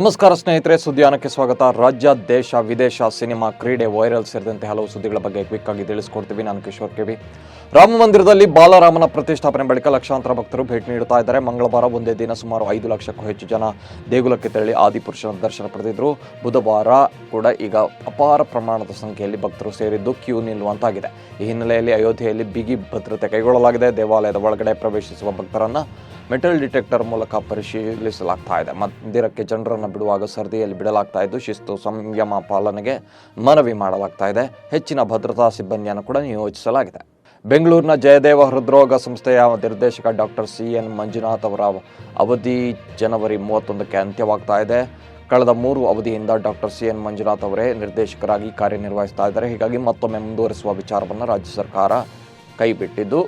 ನಮಸ್ಕಾರ ಸ್ನೇಹಿತರೆ, ಸುದ್ದಿಯಾನಕ್ಕೆ ಸ್ವಾಗತ. ರಾಜ್ಯ, ದೇಶ, ವಿದೇಶ, ಸಿನಿಮಾ, ಕ್ರೀಡೆ, ವೈರಲ್ ಸೇರಿದಂತೆ ಹಲವು ಸುದ್ದಿಗಳ ಬಗ್ಗೆ ಕ್ವಿಕ್ ಆಗಿ ತಿಳಿಸ್ಕೊಡ್ತೀವಿ. ನಾನು ಕಿಶೋರ್ ಕೆವಿ ರಾಮ ಮಂದಿರದಲ್ಲಿ ಬಾಲರಾಮನ ಪ್ರತಿಷ್ಠಾಪನೆ ಬಳಿಕ ಲಕ್ಷಾಂತರ ಭಕ್ತರು ಭೇಟಿ ನೀಡುತ್ತಾ ಇದ್ದಾರೆ. ಮಂಗಳವಾರ ಒಂದೇ ದಿನ ಸುಮಾರು ಐದು ಲಕ್ಷಕ್ಕೂ ಹೆಚ್ಚು ಜನ ದೇಗುಲಕ್ಕೆ ತೆರಳಿ ಆದಿಪುರುಷನ ದರ್ಶನ ಪಡೆದಿದ್ರು. ಬುಧವಾರ ಕೂಡ ಈಗ ಅಪಾರ ಪ್ರಮಾಣದ ಸಂಖ್ಯೆಯಲ್ಲಿ ಭಕ್ತರು ಸೇರಿದ್ದು ಕ್ಯೂ ನಿಲ್ಲುವಂತಾಗಿದೆ. ಈ ಹಿನ್ನೆಲೆಯಲ್ಲಿ ಅಯೋಧ್ಯೆಯಲ್ಲಿ ಬಿಗಿ ಭದ್ರತೆ ಕೈಗೊಳ್ಳಲಾಗಿದೆ. ದೇವಾಲಯದ ಒಳಗಡೆ ಪ್ರವೇಶಿಸುವ ಭಕ್ತರನ್ನ ಮೆಟಲ್ ಡಿಟೆಕ್ಟರ್ ಮೂಲಕ ಪರಿಶೀಲಿಸಲಾಗ್ತಾ ಇದೆ. ಮಂದಿರಕ್ಕೆ ಜನರನ್ನು ಬಿಡುವಾಗ ಸರದಿಯಲ್ಲಿ ಬಿಡಲಾಗ್ತಾ ಇದ್ದು, ಶಿಸ್ತು ಸಂಯಮ ಪಾಲನೆಗೆ ಮನವಿ ಮಾಡಲಾಗ್ತಾ ಇದೆ. ಹೆಚ್ಚಿನ ಭದ್ರತಾ ಸಿಬ್ಬಂದಿಯನ್ನು ಕೂಡ ನಿಯೋಜಿಸಲಾಗಿದೆ. ಬೆಂಗಳೂರಿನ ಜಯದೇವ ಹೃದ್ರೋಗ ಸಂಸ್ಥೆಯ ನಿರ್ದೇಶಕ ಡಾಕ್ಟರ್ ಸಿ ಎನ್ ಮಂಜುನಾಥ್ ಅವರ ಅವಧಿ ಜನವರಿ ಮೂವತ್ತೊಂದಕ್ಕೆ ಅಂತ್ಯವಾಗ್ತಾ ಇದೆ. ಕಳೆದ ಮೂರು ಅವಧಿಯಿಂದ ಡಾಕ್ಟರ್ ಸಿ ಎನ್ ಮಂಜುನಾಥ್ ಅವರೇ ನಿರ್ದೇಶಕರಾಗಿ ಕಾರ್ಯನಿರ್ವಹಿಸ್ತಾ ಇದ್ದಾರೆ. ಹೀಗಾಗಿ ಮತ್ತೊಮ್ಮೆ ಮುಂದುವರಿಸುವ ವಿಚಾರವನ್ನು ರಾಜ್ಯ ಸರ್ಕಾರ ಕೈಬಿಟ್ಟಿದ್ದು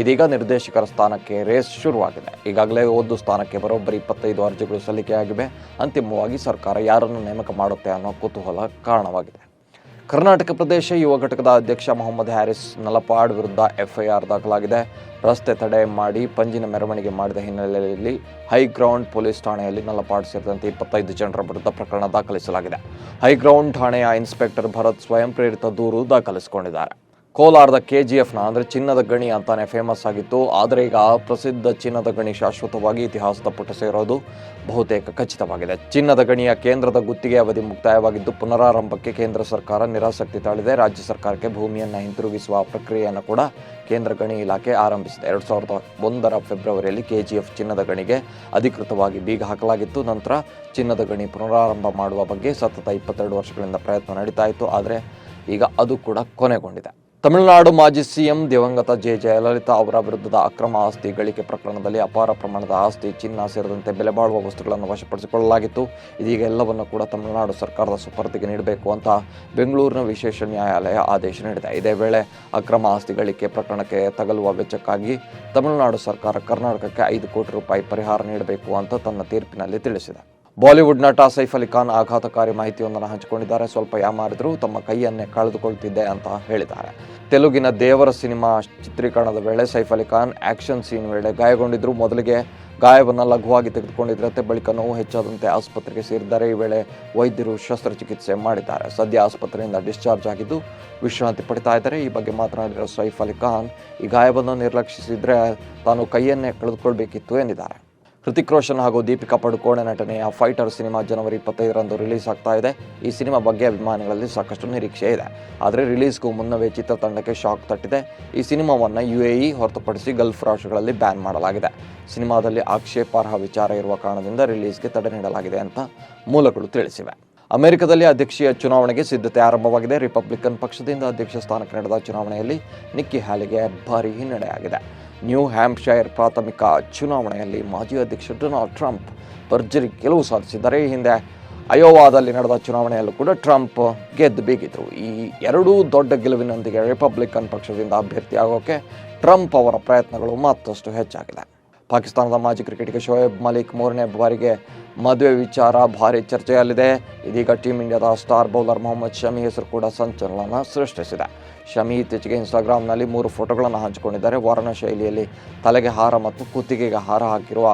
ಇದೀಗ ನಿರ್ದೇಶಕರ ಸ್ಥಾನಕ್ಕೆ ರೇಸ್ ಶುರುವಾಗಿದೆ. ಈಗಾಗಲೇ ಒಂದು ಸ್ಥಾನಕ್ಕೆ ಬರೋಬ್ಬರಿ ಇಪ್ಪತ್ತೈದು ಅರ್ಜಿಗಳು ಸಲ್ಲಿಕೆಯಾಗಿವೆ. ಅಂತಿಮವಾಗಿ ಸರ್ಕಾರ ಯಾರನ್ನು ನೇಮಕ ಮಾಡುತ್ತೆ ಅನ್ನೋ ಕುತೂಹಲ ಕಾರಣವಾಗಿದೆ. ಕರ್ನಾಟಕ ಪ್ರದೇಶ ಯುವ ಘಟಕದ ಅಧ್ಯಕ್ಷ ಮೊಹಮ್ಮದ್ ಹ್ಯಾರಿಸ್ ನಲಪಾಡ್ ವಿರುದ್ಧ ಎಫ್ಐಆರ್ ದಾಖಲಾಗಿದೆ. ರಸ್ತೆ ತಡೆ ಮಾಡಿ ಪಂಜಿನ ಮೆರವಣಿಗೆ ಮಾಡಿದ ಹಿನ್ನೆಲೆಯಲ್ಲಿ ಹೈಗ್ರೌಂಡ್ ಪೊಲೀಸ್ ಠಾಣೆಯಲ್ಲಿ ನಲಪಾಡ್ ಸೇರಿದಂತೆ ಇಪ್ಪತ್ತೈದು ಜನರ ವಿರುದ್ಧ ಪ್ರಕರಣ ದಾಖಲಿಸಲಾಗಿದೆ. ಹೈಗ್ರೌಂಡ್ ಠಾಣೆಯ ಇನ್ಸ್ಪೆಕ್ಟರ್ ಭರತ್ ಸ್ವಯಂ ಪ್ರೇರಿತ ದೂರು ದಾಖಲಿಸಿಕೊಂಡಿದ್ದಾರೆ. ಕೋಲಾರದ ಕೆ ಜಿ ಎಫ್ನ ಅಂದರೆ ಚಿನ್ನದ ಗಣಿ ಅಂತಾನೆ ಫೇಮಸ್ ಆಗಿತ್ತು. ಆದರೆ ಈಗ ಆ ಪ್ರಸಿದ್ಧ ಚಿನ್ನದ ಗಣಿ ಶಾಶ್ವತವಾಗಿ ಇತಿಹಾಸದ ಪುಟ ಸೇರೋದು ಬಹುತೇಕ ಖಚಿತವಾಗಿದೆ. ಚಿನ್ನದ ಗಣಿಯ ಕೇಂದ್ರದ ಗುತ್ತಿಗೆ ಅವಧಿ ಮುಕ್ತಾಯವಾಗಿದ್ದು, ಪುನರಾರಂಭಕ್ಕೆ ಕೇಂದ್ರ ಸರ್ಕಾರ ನಿರಾಸಕ್ತಿ ತಾಳಿದೆ. ರಾಜ್ಯ ಸರ್ಕಾರಕ್ಕೆ ಭೂಮಿಯನ್ನು ಹಿಂತಿರುಗಿಸುವ ಪ್ರಕ್ರಿಯೆಯನ್ನು ಕೂಡ ಕೇಂದ್ರ ಗಣಿ ಇಲಾಖೆ ಆರಂಭಿಸಿದೆ. ಎರಡು ಸಾವಿರದ ಒಂದರ ಫೆಬ್ರವರಿಯಲ್ಲಿ ಕೆ ಜಿ ಎಫ್ ಚಿನ್ನದ ಗಣಿಗೆ ಅಧಿಕೃತವಾಗಿ ಬೀಗ ಹಾಕಲಾಗಿತ್ತು. ನಂತರ ಚಿನ್ನದ ಗಣಿ ಪುನರಾರಂಭ ಮಾಡುವ ಬಗ್ಗೆ ಸತತ ಇಪ್ಪತ್ತೆರಡು ವರ್ಷಗಳಿಂದ ಪ್ರಯತ್ನ ನಡೀತಾ ಇತ್ತು. ಆದರೆ ಈಗ ಅದು ಕೂಡ ಕೊನೆಗೊಂಡಿದೆ. ತಮಿಳುನಾಡು ಮಾಜಿ ಸಿಎಂ ದಿವಂಗತ ಜೆ ಜಯಲಲಿತಾ ಅವರ ವಿರುದ್ಧದ ಅಕ್ರಮ ಆಸ್ತಿ ಗಳಿಕೆ ಪ್ರಕರಣದಲ್ಲಿ ಅಪಾರ ಪ್ರಮಾಣದ ಆಸ್ತಿ, ಚಿನ್ನ ಸೇರಿದಂತೆ ಬೆಲೆ ಬಾಳುವ ವಸ್ತುಗಳನ್ನು ವಶಪಡಿಸಿಕೊಳ್ಳಲಾಗಿತ್ತು. ಇದೀಗ ಎಲ್ಲವನ್ನು ಕೂಡ ತಮಿಳುನಾಡು ಸರ್ಕಾರದ ಸುಪರ್ದಿಗೆ ನೀಡಬೇಕು ಅಂತ ಬೆಂಗಳೂರಿನ ವಿಶೇಷ ನ್ಯಾಯಾಲಯ ಆದೇಶ ನೀಡಿದೆ. ಇದೇ ವೇಳೆ ಅಕ್ರಮ ಆಸ್ತಿ ಗಳಿಕೆ ಪ್ರಕರಣಕ್ಕೆ ತಗಲುವ ವೆಚ್ಚಕ್ಕಾಗಿ ತಮಿಳುನಾಡು ಸರ್ಕಾರ ಕರ್ನಾಟಕಕ್ಕೆ ಐದು ಕೋಟಿ ರೂಪಾಯಿ ಪರಿಹಾರ ನೀಡಬೇಕು ಅಂತ ತನ್ನ ತೀರ್ಪಿನಲ್ಲಿ ತಿಳಿಸಿದೆ. ಬಾಲಿವುಡ್ ನಟ ಸೈಫ್ ಅಲಿ ಖಾನ್ ಆಘಾತಕಾರಿ ಮಾಹಿತಿಯೊಂದನ್ನು ಹಂಚಿಕೊಂಡಿದ್ದಾರೆ. ಸ್ವಲ್ಪ ಯಾಮಾರಿದ್ರು ತಮ್ಮ ಕೈಯನ್ನೇ ಕಳೆದುಕೊಳ್ತಿದ್ದೆ ಅಂತ ಹೇಳಿದ್ದಾರೆ. ತೆಲುಗಿನ ದೇವರ ಸಿನಿಮಾ ಚಿತ್ರೀಕರಣದ ವೇಳೆ ಸೈಫ್ ಅಲಿ ಖಾನ್ ಆಕ್ಷನ್ ಸೀನ್ ವೇಳೆ ಗಾಯಗೊಂಡಿದ್ರು. ಮೊದಲಿಗೆ ಗಾಯವನ್ನು ಲಘುವಾಗಿ ತೆಗೆದುಕೊಂಡಿದ್ರಂತೆ ಬಳಿಕ ನೋವು ಹೆಚ್ಚಾದಂತೆ ಆಸ್ಪತ್ರೆಗೆ ಸೇರಿದ್ದಾರೆ. ಈ ವೇಳೆ ವೈದ್ಯರು ಶಸ್ತ್ರಚಿಕಿತ್ಸೆ ಮಾಡಿದ್ದಾರೆ. ಸದ್ಯ ಆಸ್ಪತ್ರೆಯಿಂದ ಡಿಸ್ಚಾರ್ಜ್ ಆಗಿದ್ದು ವಿಶ್ರಾಂತಿ ಪಡಿತಾ ಇದ್ದಾರೆ. ಈ ಬಗ್ಗೆ ಮಾತನಾಡಿರೋ ಸೈಫ್ ಅಲಿ ಖಾನ್, ಈ ಗಾಯವನ್ನು ನಿರ್ಲಕ್ಷಿಸಿದರೆ ತಾನು ಕೈಯನ್ನೇ ಕಳೆದುಕೊಳ್ಬೇಕಿತ್ತು ಎಂದಿದ್ದಾರೆ. ಹೃತಿಕ್ ರೋಷನ್ ಹಾಗೂ ದೀಪಿಕಾ ಪಡುಕೋಣೆ ನಟನೆಯ ಫೈಟರ್ ಸಿನಿಮಾ ಜನವರಿ ಇಪ್ಪತ್ತೈದರಂದು ರಿಲೀಸ್ ಆಗ್ತಾ ಇದೆ. ಈ ಸಿನಿಮಾ ಬಗ್ಗೆ ಅಭಿಮಾನಿಗಳಲ್ಲಿ ಸಾಕಷ್ಟು ನಿರೀಕ್ಷೆ ಇದೆ. ಆದರೆ ರಿಲೀಸ್ಗೂ ಮುನ್ನವೇ ಚಿತ್ರತಂಡಕ್ಕೆ ಶಾಕ್ ತಟ್ಟಿದೆ. ಈ ಸಿನಿಮಾವನ್ನು ಯು ಎ ಹೊರತುಪಡಿಸಿ ಗಲ್ಫ್ ರಾಷ್ಟ್ರಗಳಲ್ಲಿ ಬ್ಯಾನ್ ಮಾಡಲಾಗಿದೆ. ಸಿನಿಮಾದಲ್ಲಿ ಆಕ್ಷೇಪಾರ್ಹ ವಿಚಾರ ಇರುವ ಕಾರಣದಿಂದ ರಿಲೀಸ್ಗೆ ತಡೆ ನೀಡಲಾಗಿದೆ ಅಂತ ಮೂಲಗಳು ತಿಳಿಸಿವೆ. ಅಮೆರಿಕದಲ್ಲಿ ಅಧ್ಯಕ್ಷೀಯ ಚುನಾವಣೆಗೆ ಸಿದ್ಧತೆ ಆರಂಭವಾಗಿದೆ. ರಿಪಬ್ಲಿಕನ್ ಪಕ್ಷದಿಂದ ಅಧ್ಯಕ್ಷ ಸ್ಥಾನಕ್ಕೆ ನಡೆದ ಚುನಾವಣೆಯಲ್ಲಿ ನಿಕ್ಕಿ ಹ್ಯಾಲಿಗೆ ಭಾರಿ ಹಿನ್ನಡೆಯಾಗಿದೆ ನ್ಯೂ ಹ್ಯಾಂಪ್ಶೈರ್ ಪ್ರಾಥಮಿಕ ಚುನಾವಣೆಯಲ್ಲಿ ಮಾಜಿ ಅಧ್ಯಕ್ಷ ಡೊನಾಲ್ಡ್ ಟ್ರಂಪ್ ಭರ್ಜರಿ ಗೆಲುವು ಸಾಧಿಸಿದ್ದಾರೆ ಈ ಹಿಂದೆ ಅಯೋವಾದಲ್ಲಿ ನಡೆದ ಚುನಾವಣೆಯಲ್ಲೂ ಕೂಡ ಟ್ರಂಪ್ ಗೆದ್ದು ಬೀಗಿದ್ರು. ಈ ಎರಡೂ ದೊಡ್ಡ ಗೆಲುವಿನೊಂದಿಗೆ ರಿಪಬ್ಲಿಕನ್ ಪಕ್ಷದಿಂದ ಅಭ್ಯರ್ಥಿಯಾಗೋಕೆ ಟ್ರಂಪ್ ಅವರ ಪ್ರಯತ್ನಗಳು ಮತ್ತಷ್ಟು ಹೆಚ್ಚಾಗಿದೆ. ಪಾಕಿಸ್ತಾನದ ಮಾಜಿ ಕ್ರಿಕೆಟಿಗ ಶೋಯಬ್ ಮಲಿಕ್ ಮೂರನೇ ಬಾರಿಗೆ ಮದುವೆ ವಿಚಾರ, ಭಾರಿ ಚರ್ಚೆಯಲ್ಲಿದೆ. ಇದೀಗ ಟೀಂ ಇಂಡಿಯಾದ ಸ್ಟಾರ್ ಬೌಲರ್ ಮೊಹಮ್ಮದ್ ಶಮಿ ಹೆಸರು ಕೂಡ ಸಂಚಲನ ಸೃಷ್ಟಿಸಿದೆ. ಶಮಿ ಇತ್ತೀಚೆಗೆ ಇನ್ಸ್ಟಾಗ್ರಾಮ್ನಲ್ಲಿ ಮೂರು ಫೋಟೋಗಳನ್ನು ಹಂಚಿಕೊಂಡಿದ್ದಾರೆ. ವರ್ಣ ಶೈಲಿಯಲ್ಲಿ ತಲೆಗೆ ಹಾರ ಮತ್ತು ಕುತ್ತಿಗೆಗೆ ಹಾರ ಹಾಕಿರುವ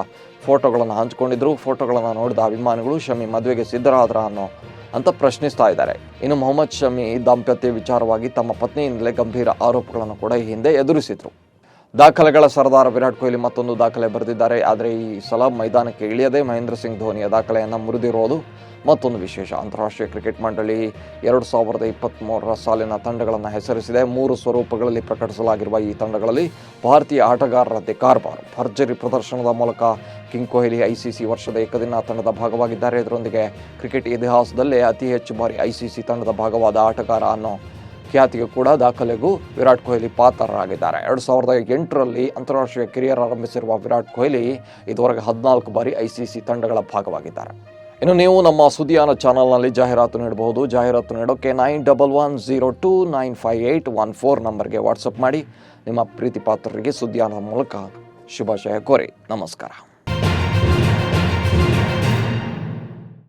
ಫೋಟೋಗಳನ್ನು ಹಂಚಿಕೊಂಡಿದ್ರು. ಫೋಟೋಗಳನ್ನು ನೋಡಿದ ಅಭಿಮಾನಿಗಳು ಶಮಿ ಮದುವೆಗೆ ಸಿದ್ಧರಾದ್ರ ಅನ್ನೋ ಅಂತ ಪ್ರಶ್ನಿಸ್ತಾ ಇದ್ದಾರೆ. ಇನ್ನು ಮೊಹಮ್ಮದ್ ಶಮಿ ದಾಂಪತ್ಯ ವಿಚಾರವಾಗಿ ತಮ್ಮ ಪತ್ನಿಯಿಂದಲೇ ಗಂಭೀರ ಆರೋಪಗಳನ್ನು ಕೂಡ ಈ ಹಿಂದೆ ಎದುರಿಸಿದ್ರು. ದಾಖಲೆಗಳ ಸರದಾರ ವಿರಾಟ್ ಕೊಹ್ಲಿ ಮತ್ತೊಂದು ದಾಖಲೆ ಬರೆದಿದ್ದಾರೆ. ಆದರೆ ಈ ಸಲ ಮೈದಾನಕ್ಕೆ ಇಳಿಯದೆ ಮಹೇಂದ್ರ ಸಿಂಗ್ ಧೋನಿಯ ದಾಖಲೆಯನ್ನು ಮುರಿದಿರೋದು ಮತ್ತೊಂದು ವಿಶೇಷ. ಅಂತಾರಾಷ್ಟ್ರೀಯ ಕ್ರಿಕೆಟ್ ಮಂಡಳಿ ಎರಡು ಸಾವಿರದ ಇಪ್ಪತ್ತ್ಮೂರರ ಸಾಲಿನ ತಂಡಗಳನ್ನು ಹೆಸರಿಸಿದೆ. ಮೂರು ಸ್ವರೂಪಗಳಲ್ಲಿ ಪ್ರಕಟಿಸಲಾಗಿರುವ ಈ ತಂಡಗಳಲ್ಲಿ ಭಾರತೀಯ ಆಟಗಾರರ ಕಾರ್ಬಾರ್ ಭರ್ಜರಿ ಪ್ರದರ್ಶನದ ಮೂಲಕ ಕಿಂಗ್ ಕೊಹ್ಲಿ ಐಸಿಸಿ ವರ್ಷದ ಏಕದಿನ ತಂಡದ ಭಾಗವಾಗಿದ್ದಾರೆ. ಇದರೊಂದಿಗೆ ಕ್ರಿಕೆಟ್ ಇತಿಹಾಸದಲ್ಲೇ ಅತಿ ಹೆಚ್ಚು ಬಾರಿ ಐಸಿಸಿ ತಂಡದ ಭಾಗವಾದ ಆಟಗಾರ ಅನ್ನೋ ಖ್ಯಾತಿಗೆ ಕೂಡ ದಾಖಲೆಗೂ ವಿರಾಟ್ ಕೊಹ್ಲಿ ಪಾತ್ರರಾಗಿದ್ದಾರೆ. ಎರಡು ಸಾವಿರದ ಎಂಟರಲ್ಲಿ ಅಂತಾರಾಷ್ಟ್ರೀಯ ಕೆರಿಯರ್ ಆರಂಭಿಸಿರುವ ವಿರಾಟ್ ಕೊಹ್ಲಿ ಇದುವರೆಗೆ ಹದಿನಾಲ್ಕು ಬಾರಿ ಐ ಸಿ ಸಿ ತಂಡಗಳ ಭಾಗವಾಗಿದ್ದಾರೆ. ಇನ್ನು ನೀವು ನಮ್ಮ ಸುದಿಯಾನ ಚಾನಲ್ನಲ್ಲಿ ಜಾಹೀರಾತು ನೀಡಬಹುದು. ಜಾಹೀರಾತು ನೀಡೋಕ್ಕೆ nine double one zero two nine five eight one four ನಂಬರ್ಗೆ ವಾಟ್ಸಪ್ ಮಾಡಿ. ನಿಮ್ಮ ಪ್ರೀತಿ ಪಾತ್ರರಿಗೆ ಮೂಲಕ ಶುಭಾಶಯ ಕೋರಿ. ನಮಸ್ಕಾರ.